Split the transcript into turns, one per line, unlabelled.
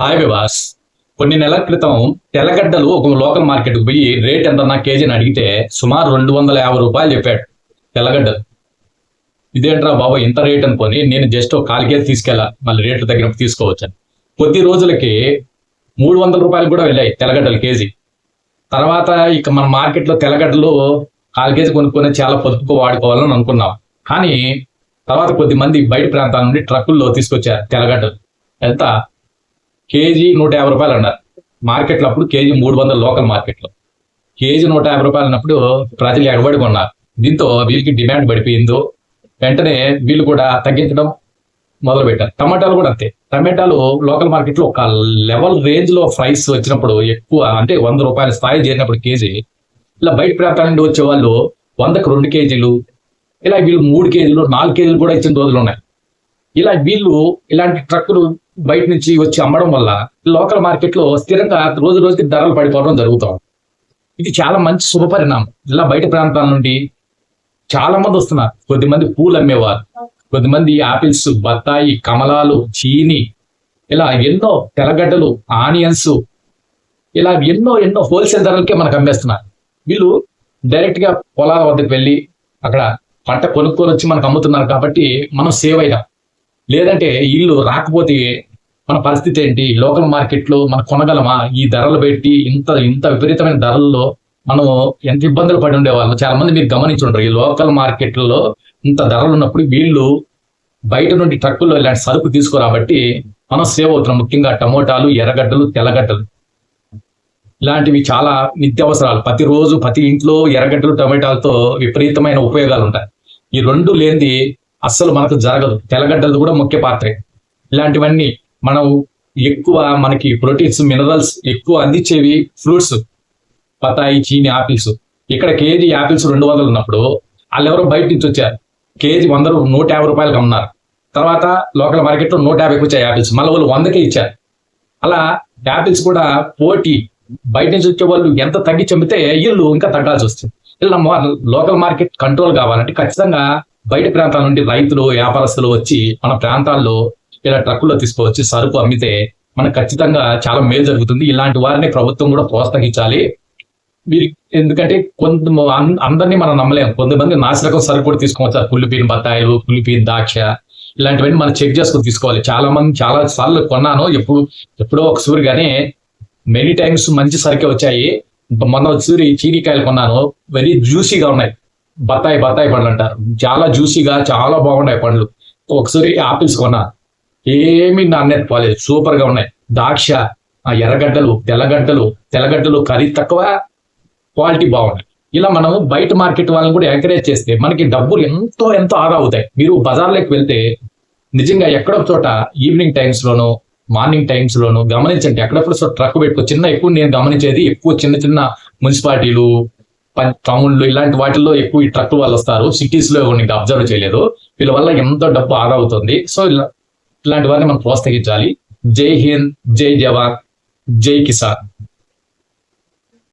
Hi వివాస్ కొన్ని నెలల క్రితం తెల్లగడ్డలు ఒక లోకల్ మార్కెట్కి పోయి రేట్ ఎంత కేజీని అడిగితే సుమారు రెండు వందల యాభై రూపాయలు చెప్పాడు తెల్లగడ్డలు. ఇదేంట్రా బాబా ఇంత రేట్ అనుకొని నేను జస్ట్ ఒక కాలు కేజీ తీసుకెళ్ళా మళ్ళీ రేట్లు తగ్గినప్పుడు తీసుకోవచ్చాను. కొద్ది రోజులకి మూడు వందల రూపాయలు కూడా వెళ్ళాయి తెల్లగడ్డలు కేజీ. తర్వాత ఇక మన మార్కెట్లో తెల్లగడ్డలు కాల్ కేజీ కొనుక్కొని చాలా పొదుపుగా వాడుకోవాలని అనుకున్నాం. కానీ తర్వాత కొద్ది మంది బయట ప్రాంతాల నుండి ట్రక్కుల్లో తీసుకొచ్చారు తెల్లగడ్డలు. ఎంత? కేజీ నూట యాభై రూపాయలు అన్నారు. మార్కెట్లో అప్పుడు కేజీ మూడు వందల లోకల్ మార్కెట్లో. కేజీ నూట యాభై రూపాయలు అన్నప్పుడు ప్రజలు ఎగబడి కొన్నారు దీంతో వీళ్ళకి డిమాండ్ పడిపోయిందో వెంటనే వీళ్ళు కూడా తగ్గించడం మొదలు పెట్టారు టమాటాలు కూడా అంతే. టమాటాలు లోకల్ మార్కెట్లో ఒక లెవెల్ రేంజ్లో ప్రైస్ వచ్చినప్పుడు ఎక్కువ అంటే వంద రూపాయల స్థాయి చేరినప్పుడు కేజీ ఇలా బయట ప్రాంతాల నుండి వచ్చే వాళ్ళు వందకు రెండు కేజీలు ఇలా వీళ్ళు మూడు కేజీలు నాలుగు కేజీలు కూడా ఇచ్చిన రోజులు ఉన్నాయి. ఇలా వీళ్ళు ఇలాంటి ట్రక్కులు బయట నుంచి వచ్చి అమ్మడం వల్ల లోకల్ మార్కెట్లో స్థిరంగా రోజు రోజుకి ధరలు పడిపోవడం జరుగుతుంది. ఇది చాలా మంచి శుభపరిణామం ఇలా బయట ప్రాంతాల నుండి చాలా మంది వస్తున్నారు. కొద్దిమంది పూలు అమ్మేవారు. కొద్దిమంది ఆపిల్స్ బత్తాయి కమలాలు చీని ఇలా ఎన్నో తెలగడ్డలు ఆనియన్స్ ఇలా ఎన్నో ఎన్నో హోల్సేల్ ధరలకే మనకు అమ్మేస్తున్నారు. వీళ్ళు డైరెక్ట్గా పొలాల వద్దకు వెళ్ళి అక్కడ పంట కొనుక్కొని వచ్చి మనకు అమ్ముతున్నారు కాబట్టి మనం సేవ్ అయ్యాం లేదంటే ఇల్లు రాకపోతే మన పరిస్థితి ఏంటి? లోకల్ మార్కెట్లో మనం కొనగలమా? ఈ ధరలు పెట్టి ఇంత ఇంత విపరీతమైన ధరల్లో మనం ఎంత ఇబ్బందులు పడి ఉండేవాళ్ళం? చాలా మంది మీరు గమనించి ఈ లోకల్ మార్కెట్లలో ఇంత ధరలు ఉన్నప్పుడు వీళ్ళు బయట నుండి ట్రక్కుల్లో ఇలాంటి సరుకు తీసుకురాబట్టి మనం సేవ్ అవుతున్నాం ముఖ్యంగా టమోటాలు ఎర్రగడ్డలు తెల్లగడ్డలు ఇలాంటివి చాలా నిత్యావసరాలు ప్రతిరోజు ప్రతి ఇంట్లో ఎర్రగడ్డలు టమాటాలతో విపరీతమైన ఉపయోగాలు ఉంటాయి. ఈ రెండు లేనిది అస్సలు మనకు జరగదు. తెల్లగడ్డలు కూడా ముఖ్య పాత్రే. ఇలాంటివన్నీ మనం ఎక్కువ మనకి ప్రోటీన్స్ మినరల్స్ ఎక్కువ అందించేవి ఫ్రూట్స్ బత్తాయి చీని ఆపిల్స్ ఇక్కడ కేజీ ఆపిల్స్ రెండు వందలు ఉన్నప్పుడు వాళ్ళు ఎవరో బయట నుంచి వచ్చారు. కేజీ వంద నూట యాభై రూపాయలకు అమ్మున్నారు. తర్వాత లోకల్ మార్కెట్లో నూట యాభైకి వచ్చాయి ఆపిల్స్ మళ్ళీ వాళ్ళు వందకే ఇచ్చారు. అలా యాపిల్స్ కూడా పోటీ. బయట నుంచి వచ్చే వాళ్ళు ఎంత తగ్గించి అమ్మితే వీళ్ళు ఇంకా తగ్గాల్సి వస్తుంది. ఇలా లోకల్ మార్కెట్ కంట్రోల్ కావాలంటే ఖచ్చితంగా బయట ప్రాంతాల నుండి రైతులు వ్యాపారస్తులు వచ్చి మన ప్రాంతాల్లో ఇలా ట్రక్కుల్లో తీసుకువచ్చి సరుకు అమ్మితే మనకు ఖచ్చితంగా చాలా మేలు జరుగుతుంది. ఇలాంటి వారిని ప్రభుత్వం కూడా ప్రోత్సహించాలి. వీరి ఎందుకంటే కొంత అందరినీ మనం నమ్మలేము కొంతమంది నాసిరకం సరుకు కూడా తీసుకోవచ్చు పులిపిన బత్తాయిలు పులిపిన ద్రాక్ష ఇలాంటివన్నీ మనం చెక్ చేసుకుని తీసుకోవాలి. చాలా మంది చాలా సార్లు కొన్నాను. ఎప్పుడు ఎప్పుడో ఒక కానీ మెనీ టైమ్స్ మంచి సరుకే వచ్చాయి. మొన్న సూరి చీనికాయలు కొన్నాను. వెరీ జ్యూసీగా ఉన్నాయి. బత్తాయి బత్తాయి పండ్లు అంటారు. చాలా జ్యూసీగా చాలా బాగున్నాయి పండ్లు. ఒకసారి ఆపిల్స్ కొన్నాను ఏమి నాణ్యత పోలేదు. సూపర్గా ఉన్నాయి. ద్రాక్ష ఆ ఎర్రగడ్డలు తెల్లగడ్డలు తెల్లగడ్డలు ఖరీదు తక్కువ క్వాలిటీ బాగున్నాయి. ఇలా మనం బయట మార్కెట్ వాళ్ళని కూడా ఎంకరేజ్ చేస్తే మనకి డబ్బులు ఎంతో ఎంతో ఆదా అవుతాయి. మీరు బజార్లోకి వెళ్తే నిజంగా ఎక్కడో చోట ఈవినింగ్ టైమ్స్ లోను మార్నింగ్ టైమ్స్ లోను గమనించండి. ఎక్కడప్పుడు చోట ట్రక్ పెట్టుకో చిన్న ఎక్కువ నేను గమనించేది ఎక్కువ చిన్న చిన్న మున్సిపాలిటీలు టౌన్లు ఇలాంటి వాటిల్లో ఎక్కువ ఈ ట్రక్ వాళ్ళు వస్తారు. సిటీస్లో అబ్జర్వ్ చేయలేదు. వీళ్ళ వల్ల ఎంతో డబ్బు ఆదా అవుతుంది. సో ఇలా ఇలాంటి వారిని మనం ప్రోత్సహించాలి. జై హింద్ జై జవాన్ జై కిసాన్.